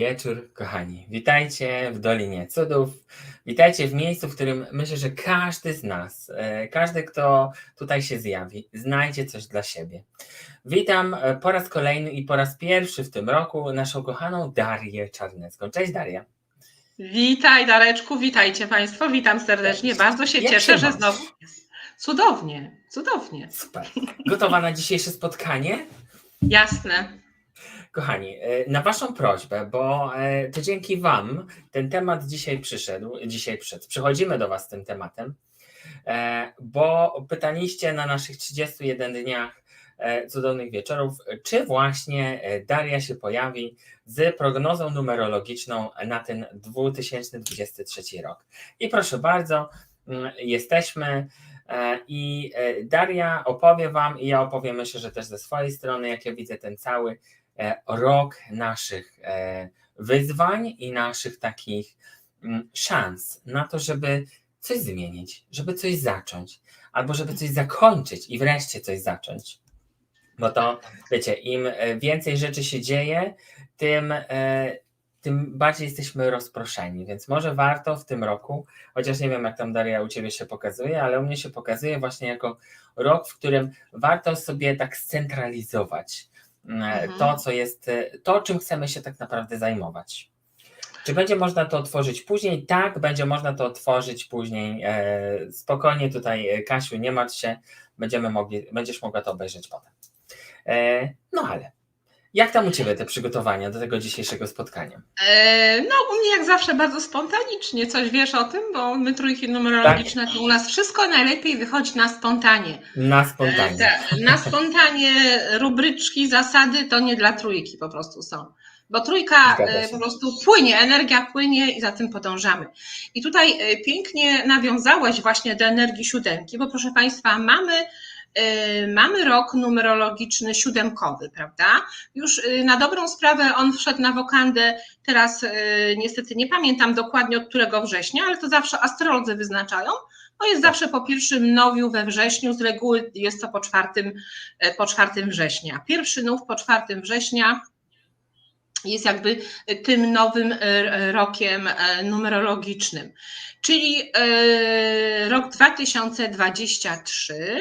wieczór, kochani. Witajcie w Dolinie Cudów. Witajcie w miejscu, w którym myślę, że każdy z nas, e, każdy, kto tutaj się zjawi, znajdzie coś dla siebie. Witam e, po raz kolejny i po raz pierwszy w tym roku naszą kochaną Darię Czarnecką. Cześć Daria. Witaj Dareczku, witajcie Państwo, witam serdecznie. Bardzo się Jak cieszę, się że masz? znowu. Cudownie, cudownie. Super. Gotowa na dzisiejsze spotkanie? Jasne. Kochani, e, na Waszą prośbę, bo e, to dzięki Wam ten temat dzisiaj przyszedł, dzisiaj przyszedł. Przychodzimy do Was z tym tematem, e, bo pytaliście na naszych 31 dniach cudownych wieczorów, czy właśnie Daria się pojawi z prognozą numerologiczną na ten 2023 rok. I proszę bardzo, mm, jesteśmy. I Daria opowie Wam, i ja opowiem, myślę, że też ze swojej strony, jak ja widzę ten cały rok naszych e, wyzwań i naszych takich mm, szans na to, żeby coś zmienić, żeby coś zacząć, albo żeby coś zakończyć i wreszcie coś zacząć. Bo to, wiecie, im e, więcej rzeczy się dzieje, tym, e, tym bardziej jesteśmy rozproszeni. Więc może warto w tym roku, chociaż nie wiem, jak tam Daria u Ciebie się pokazuje, ale u mnie się pokazuje właśnie jako rok, w którym warto sobie tak scentralizować e, Mhm. to, co jest, e, to, czym chcemy się tak naprawdę zajmować. Czy będzie można to otworzyć później? Tak, będzie można to otworzyć później. E, spokojnie tutaj, e, Kasiu, nie martw się, będziemy mogli, będziesz mogła to obejrzeć potem. E, no ale, jak tam u Ciebie te przygotowania do tego dzisiejszego spotkania? E, no, u mnie jak zawsze bardzo spontanicznie. Coś wiesz o tym, bo my trójki numerologiczne, to u nas wszystko najlepiej wychodzi na spontanie. Na E, spontanie. tak, na spontanie rubryczki, zasady to nie dla trójki po prostu są. Bo trójka e, po prostu płynie, energia płynie i za tym podążamy. I tutaj e, pięknie nawiązałaś właśnie do energii siódemki, bo proszę Państwa, mamy, e, mamy rok numerologiczny siódemkowy, prawda? Już e, na dobrą sprawę on wszedł na wokandę, teraz e, niestety nie pamiętam dokładnie od którego września, ale to zawsze astrolodzy wyznaczają. To jest zawsze po pierwszym nowiu we wrześniu, z reguły jest to po czwartym, po czwartym września. Pierwszy nów po czwartym września jest jakby tym nowym rokiem numerologicznym. Czyli rok 2023,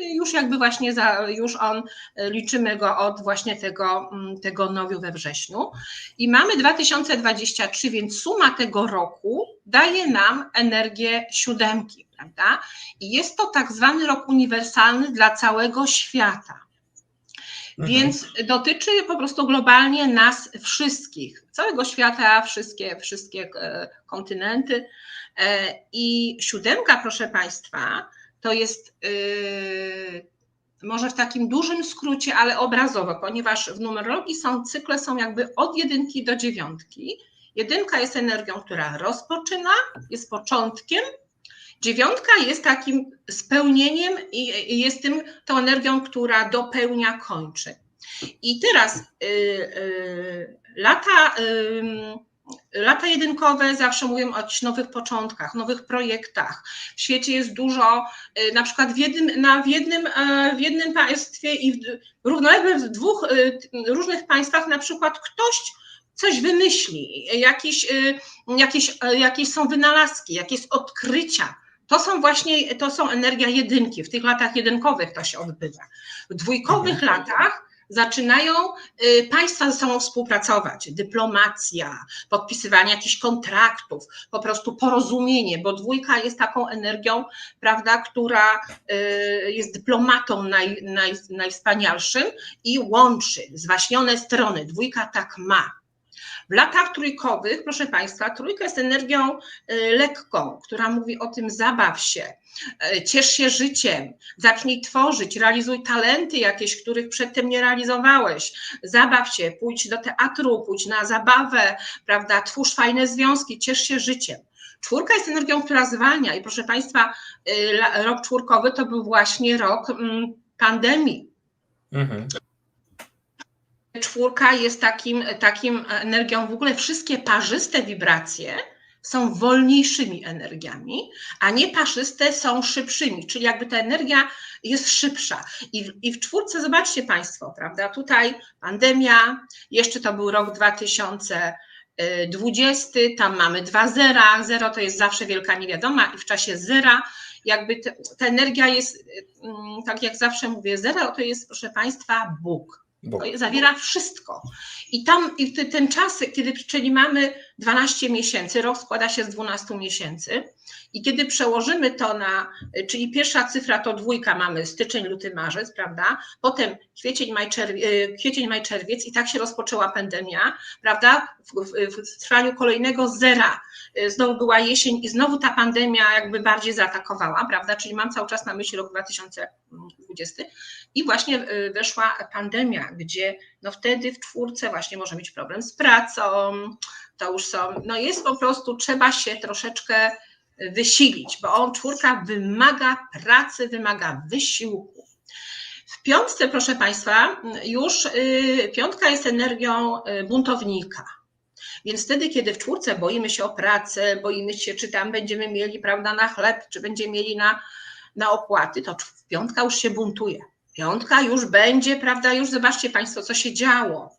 już jakby właśnie za, już on, e, liczymy go od właśnie tego, mm, tego nowiu we wrześniu. I mamy 2023, więc suma tego roku daje nam energię siódemki, prawda? I jest to tak zwany rok uniwersalny dla całego świata. Mhm. Więc dotyczy po prostu globalnie nas wszystkich, całego świata, wszystkie, wszystkie e, kontynenty. E, I siódemka, proszę Państwa, to jest yy, może w takim dużym skrócie, ale obrazowo, ponieważ w numerologii są cykle są jakby od jedynki do dziewiątki. Jedynka jest energią, która rozpoczyna, jest początkiem. Dziewiątka jest takim spełnieniem i jest tym, tą energią, która dopełnia, kończy. I teraz y, y, lata, lata jedynkowe zawsze mówią o nowych początkach, nowych projektach. W świecie jest dużo, y, na przykład w jednym, na, w jednym, e, w jednym państwie i w, równolegle w dwóch y, różnych państwach na przykład ktoś coś wymyśli, jakiś, y, jakieś, e, jakieś są wynalazki, jakieś odkrycia. To są właśnie, to są energia jedynki. W tych latach jedynkowych to się odbywa. W dwójkowych latach zaczynają y, państwa ze sobą współpracować. Dyplomacja, podpisywanie jakichś kontraktów, po prostu porozumienie, bo dwójka jest taką energią, prawda, która y, jest dyplomatą naj, naj, najwspanialszym i łączy zwaśnione strony. Dwójka tak ma. W latach trójkowych, proszę Państwa, trójka jest energią y, lekką, która mówi o tym zabaw się, y, ciesz się życiem, zacznij tworzyć, realizuj talenty jakieś, których przedtem nie realizowałeś, zabaw się, pójdź do teatru, pójdź na zabawę, prawda, twórz fajne związki, ciesz się życiem. Czwórka jest energią, która zwalnia i proszę Państwa, y, rok czwórkowy to był właśnie rok mm, pandemii. Mhm. Czwórka jest takim, takim energią, w ogóle wszystkie parzyste wibracje są wolniejszymi energiami, a nieparzyste są szybszymi, czyli jakby ta energia jest szybsza. I w, I w czwórce, zobaczcie Państwo, prawda, tutaj pandemia, jeszcze to był rok 2000, y, 20, tam mamy dwa zera, zero to jest zawsze wielka niewiadoma i w czasie zera jakby te, ta energia jest, mm, tak jak zawsze mówię, zero to jest proszę Państwa Bóg. Zawiera wszystko. I tam i te, ten czas, kiedy, czyli mamy 12 miesięcy, rok składa się z 12 miesięcy, i kiedy przełożymy to na, czyli pierwsza cyfra to dwójka, mamy styczeń, luty, marzec, prawda? Potem kwiecień, maj, czerwiec, kwiecień, maj, czerwiec i tak się rozpoczęła pandemia, prawda? W, w, w trwaniu kolejnego zera y, znowu była jesień i znowu ta pandemia jakby bardziej zaatakowała, prawda? Czyli mam cały czas na myśli rok 2020 i właśnie y, weszła pandemia, gdzie no wtedy w czwórce właśnie może mieć problem z pracą, to już są, no jest po prostu, trzeba się troszeczkę wysilić, bo on czwórka wymaga pracy, wymaga wysiłku. W piątce, proszę Państwa, już y, piątka jest energią y, buntownika. Więc wtedy, kiedy w czwórce boimy się o pracę, boimy się, czy tam będziemy mieli, prawda, na chleb, czy będziemy mieli na, na opłaty, to piątka już się buntuje. Piątka już będzie, prawda, już zobaczcie Państwo, co się działo.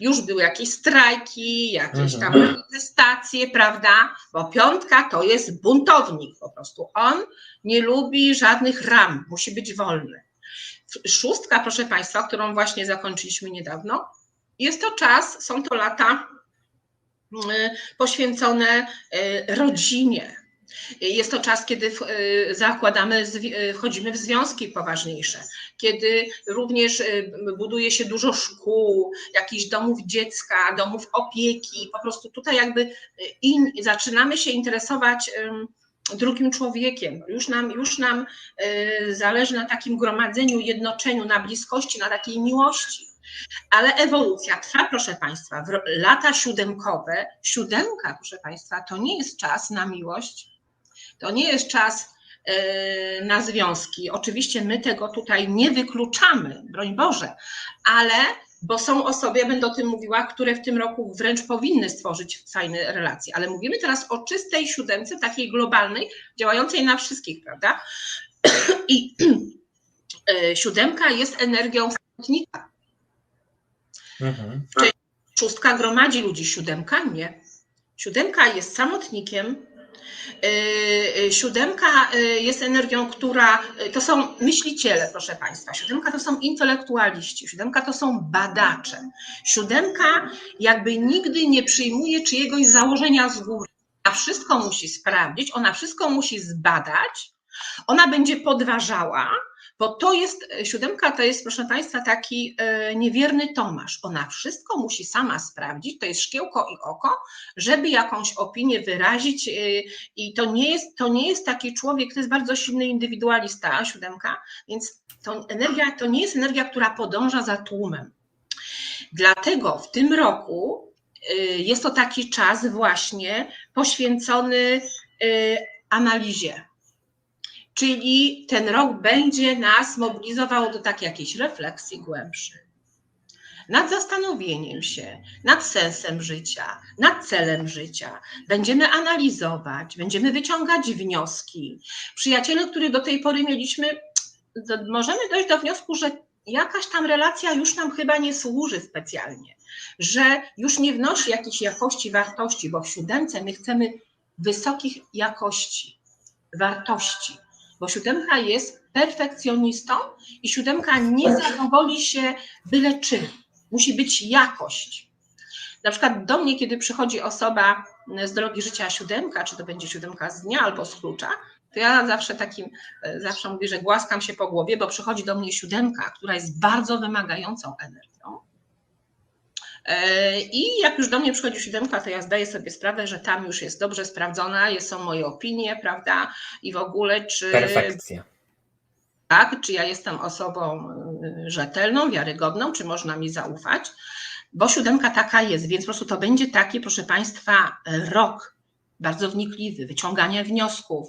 Już były jakieś strajki, jakieś tam Mhm. manifestacje, prawda? Bo piątka to jest buntownik po prostu. On nie lubi żadnych ram, musi być wolny. Szóstka, proszę Państwa, którą właśnie zakończyliśmy niedawno, jest to czas, są to lata y, poświęcone y, rodzinie. Jest to czas, kiedy y, zakładamy, y, wchodzimy w związki poważniejsze, kiedy również y, buduje się dużo szkół, jakichś domów dziecka, domów opieki. Po prostu tutaj jakby in, zaczynamy się interesować drugim człowiekiem. Już nam, już nam zależy na takim gromadzeniu, jednoczeniu, na bliskości, na takiej miłości. Ale ewolucja trwa, proszę Państwa, w lata siódemkowe. Siódemka, proszę Państwa, to nie jest czas na miłość, to nie jest czas e, na związki. Oczywiście my tego tutaj nie wykluczamy, broń Boże, ale bo są osoby, ja będę o tym mówiła, które w tym roku wręcz powinny stworzyć fajne relacje, ale mówimy teraz o czystej siódemce, takiej globalnej, działającej na wszystkich, prawda? I e, siódemka jest energią samotnika. Mhm. Szóstka gromadzi ludzi, siódemka nie. Siódemka jest samotnikiem. Yy, yy, Siódemka yy, jest energią, która to są myśliciele, proszę Państwa. Siódemka to są intelektualiści, siódemka to są badacze. Siódemka jakby nigdy nie przyjmuje czyjegoś założenia z góry. Ona wszystko musi sprawdzić, ona wszystko musi zbadać, ona będzie podważała, bo to jest, siódemka to jest, proszę Państwa, taki e, niewierny Tomasz. Ona wszystko musi sama sprawdzić, to jest szkiełko i oko, żeby jakąś opinię wyrazić e, i to nie jest, to nie jest taki człowiek, to jest bardzo silny indywidualista, siódemka, więc to energia, to nie jest energia, która podąża za tłumem. Dlatego w tym roku e, jest to taki czas właśnie poświęcony e, analizie, Czyli ten rok będzie nas mobilizował do takiej jakiejś refleksji głębszej. Nad zastanowieniem się, nad sensem życia, nad celem życia. Będziemy analizować, będziemy wyciągać wnioski. Przyjaciele, których do tej pory mieliśmy, możemy dojść do wniosku, że jakaś tam relacja już nam chyba nie służy specjalnie, że już nie wnosi jakiejś jakości, wartości, bo w siódemce my chcemy wysokich jakości, wartości bo siódemka jest perfekcjonistą i siódemka nie zadowoli się byle czym. Musi być jakość. Na przykład do mnie, kiedy przychodzi osoba z drogi życia siódemka, czy to będzie siódemka z dnia albo z klucza, to ja zawsze takim, e, zawsze mówię, że głaskam się po głowie, bo przychodzi do mnie siódemka, która jest bardzo wymagającą energią. I jak już do mnie przychodzi siódemka, to ja zdaję sobie sprawę, że tam już jest dobrze sprawdzona, są moje opinie, prawda? I w ogóle, czy Perfekcja. tak, czy ja jestem osobą y, rzetelną, wiarygodną, czy można mi zaufać, bo siódemka taka jest, więc po prostu to będzie taki, proszę Państwa, rok bardzo wnikliwy, wyciągania wniosków,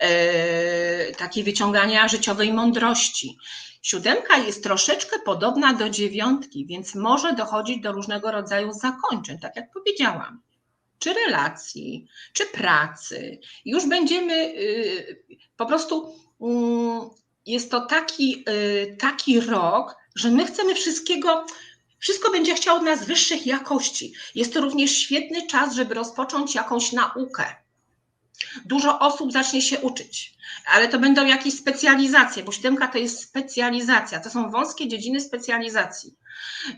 yy, takiej wyciągania życiowej mądrości. Siódemka jest troszeczkę podobna do dziewiątki, więc może dochodzić do różnego rodzaju zakończeń, tak jak powiedziałam. Czy relacji, czy pracy. Już będziemy yy, po prostu. Yy, jest to taki, y, taki rok, że my chcemy wszystkiego, Wszystko będzie chciało od nas wyższych jakości. Jest to również świetny czas, żeby rozpocząć jakąś naukę. Dużo osób zacznie się uczyć, ale to będą jakieś specjalizacje, bo siódemka to jest specjalizacja, to są wąskie dziedziny specjalizacji.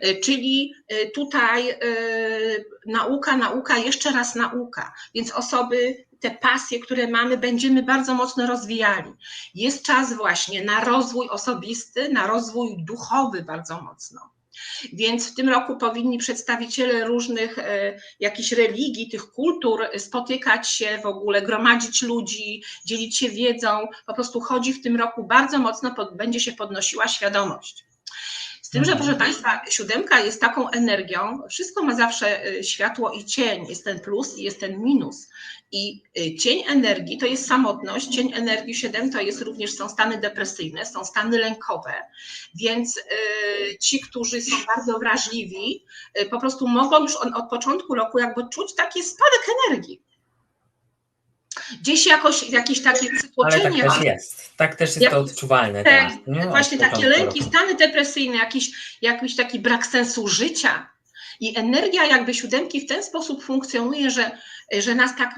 Y, Czyli y, tutaj y, nauka, nauka, jeszcze raz nauka. Więc osoby, te pasje, które mamy, będziemy bardzo mocno rozwijali. Jest czas właśnie na rozwój osobisty, na rozwój duchowy bardzo mocno. Więc w tym roku powinni przedstawiciele różnych e, jakichś religii, tych kultur spotykać się w ogóle, gromadzić ludzi, dzielić się wiedzą. Po prostu chodzi w tym roku bardzo mocno, pod, będzie się podnosiła świadomość. Z tym, że Mhm. proszę Państwa, siódemka jest taką energią, wszystko ma zawsze e, światło i cień, jest ten plus i jest ten minus. I e, cień energii to jest samotność, cień energii 7 to jest również są stany depresyjne, są stany lękowe, więc e, ci, którzy są bardzo wrażliwi, po prostu mogą już od początku roku jakby czuć taki spadek energii. Gdzieś jakoś jakieś takie Ale tak przytłoczenie. też jest. Tak też jest Jak- to odczuwalne tak, teraz. nie? Od Właśnie takie lęki, roku. stany depresyjne, jakiś, jakiś taki brak sensu życia. I energia jakby siódemki w ten sposób funkcjonuje, że, że nas tak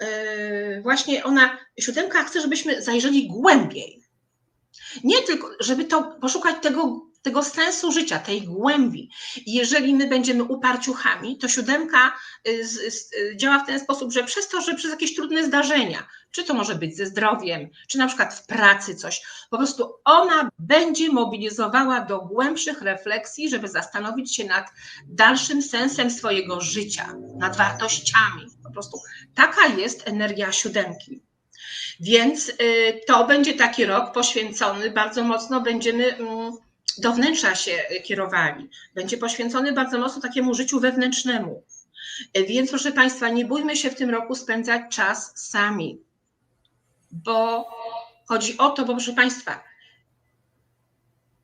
yy, właśnie ona, siódemka chce, żebyśmy zajrzeli głębiej. Nie tylko, żeby to poszukać tego, tego sensu życia, tej głębi. Jeżeli my będziemy uparciuchami, to siódemka y, z, z, y, działa w ten sposób, że przez to, że przez jakieś trudne zdarzenia, czy to może być ze zdrowiem, czy na przykład w pracy coś, po prostu ona będzie mobilizowała do głębszych refleksji, żeby zastanowić się nad dalszym sensem swojego życia, nad wartościami. Po prostu taka jest energia siódemki. Więc y, to będzie taki rok poświęcony, bardzo mocno będziemy mm, do wnętrza się kierowali. Będzie poświęcony bardzo mocno takiemu życiu wewnętrznemu. Y, Więc proszę Państwa, nie bójmy się w tym roku spędzać czas sami, bo chodzi o to, bo proszę Państwa,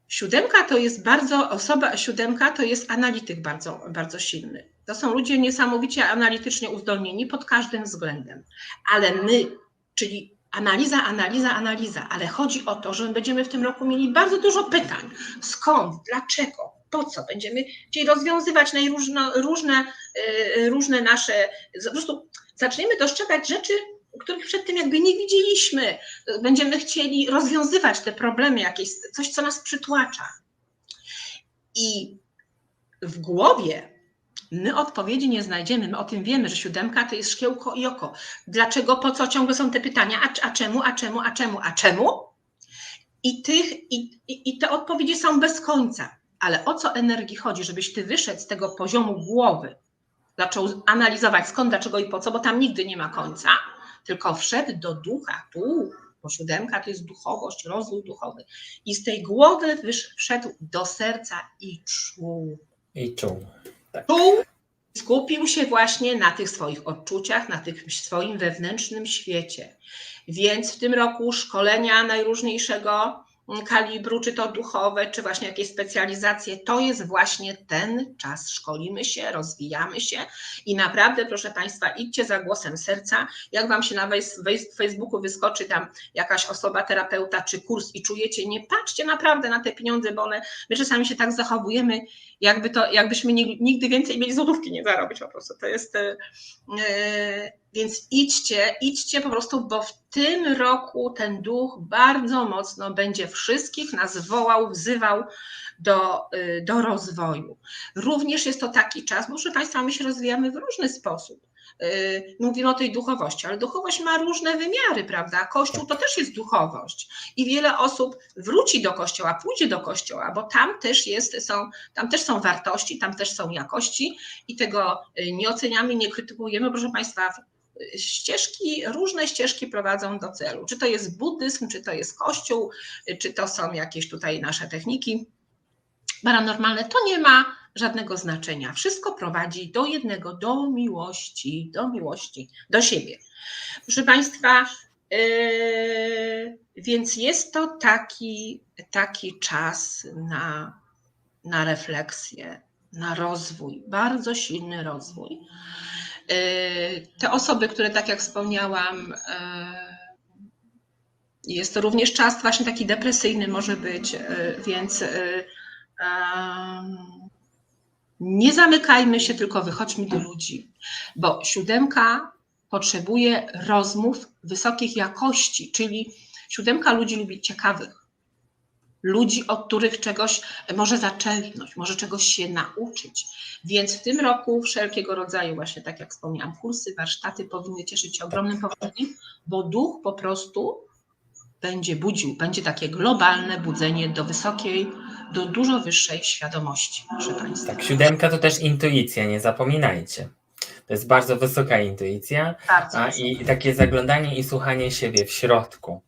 siódemka to jest bardzo, osoba siódemka to jest analityk bardzo, bardzo silny. To są ludzie niesamowicie analitycznie uzdolnieni pod każdym względem, ale my, czyli analiza, analiza, analiza, ale chodzi o to, że my będziemy w tym roku mieli bardzo dużo pytań. Skąd, dlaczego, po co? Będziemy chcieli rozwiązywać najróżno, różne, yy, różne nasze, po prostu zaczniemy dostrzegać rzeczy, których przedtem jakby nie widzieliśmy. Będziemy chcieli rozwiązywać te problemy, jakieś, coś, co nas przytłacza. I w głowie My odpowiedzi nie znajdziemy. My o tym wiemy, że siódemka to jest szkiełko i oko. Dlaczego, po co ciągle są te pytania? A, a czemu, a czemu, a czemu, a czemu? I, tych, i, i, I te odpowiedzi są bez końca. Ale o co energii chodzi, żebyś ty wyszedł z tego poziomu głowy, zaczął analizować skąd, dlaczego i po co, bo tam nigdy nie ma końca, tylko wszedł do ducha, tu, bo siódemka to jest duchowość, rozwój duchowy. I z tej głowy wysz, wszedł do serca i czuł I czuł. Czuł, skupił się właśnie na tych swoich odczuciach, na tym swoim wewnętrznym świecie. Więc w tym roku szkolenia najróżniejszego kalibru, czy to duchowe, czy właśnie jakieś specjalizacje, to jest właśnie ten czas. Szkolimy się, rozwijamy się i naprawdę, proszę Państwa, idźcie za głosem serca. Jak Wam się na Facebooku wyskoczy tam jakaś osoba, terapeuta czy kurs i czujecie, nie patrzcie naprawdę na te pieniądze, bo one, my czasami się tak zachowujemy, jakby to, jakbyśmy nigdy więcej mieli złotówki nie zarobić po prostu. To jest, yy, więc idźcie, idźcie po prostu, bo w tym roku ten duch bardzo mocno będzie wszystkich nas wołał, wzywał do, yy, do rozwoju. Również jest to taki czas, bo proszę Państwa, my się rozwijamy w różny sposób. Yy, mówimy o tej duchowości, ale duchowość ma różne wymiary, prawda? Kościół to też jest duchowość i wiele osób wróci do kościoła, pójdzie do kościoła, bo tam też jest, są, tam też są wartości, tam też są jakości i tego nie oceniamy, nie krytykujemy, proszę Państwa. Ścieżki, różne ścieżki prowadzą do celu. Czy to jest buddyzm, czy to jest kościół, czy to są jakieś tutaj nasze techniki paranormalne, to nie ma żadnego znaczenia. Wszystko prowadzi do jednego, do miłości, do miłości, do siebie. Proszę Państwa, yy, więc jest to taki, taki czas na, na refleksję, na rozwój, bardzo silny rozwój. Yy, te osoby, które tak jak wspomniałam, yy, jest to również czas właśnie taki depresyjny może być, yy, więc Nie zamykajmy się, tylko wychodźmy do ludzi, bo siódemka potrzebuje rozmów wysokich jakości, czyli siódemka ludzi lubi ciekawych, ludzi, od których czegoś może zaczerpnąć, może czegoś się nauczyć. Więc w tym roku wszelkiego rodzaju, właśnie tak jak wspomniałam, kursy, warsztaty powinny cieszyć się ogromnym powodzeniem, bo duch po prostu będzie budził, będzie takie globalne budzenie do wysokiej, do dużo wyższej świadomości, proszę Państwa. Tak, siódemka to też intuicja, nie zapominajcie. To jest bardzo wysoka intuicja Bardzo a, i takie zaglądanie i słuchanie siebie w środku.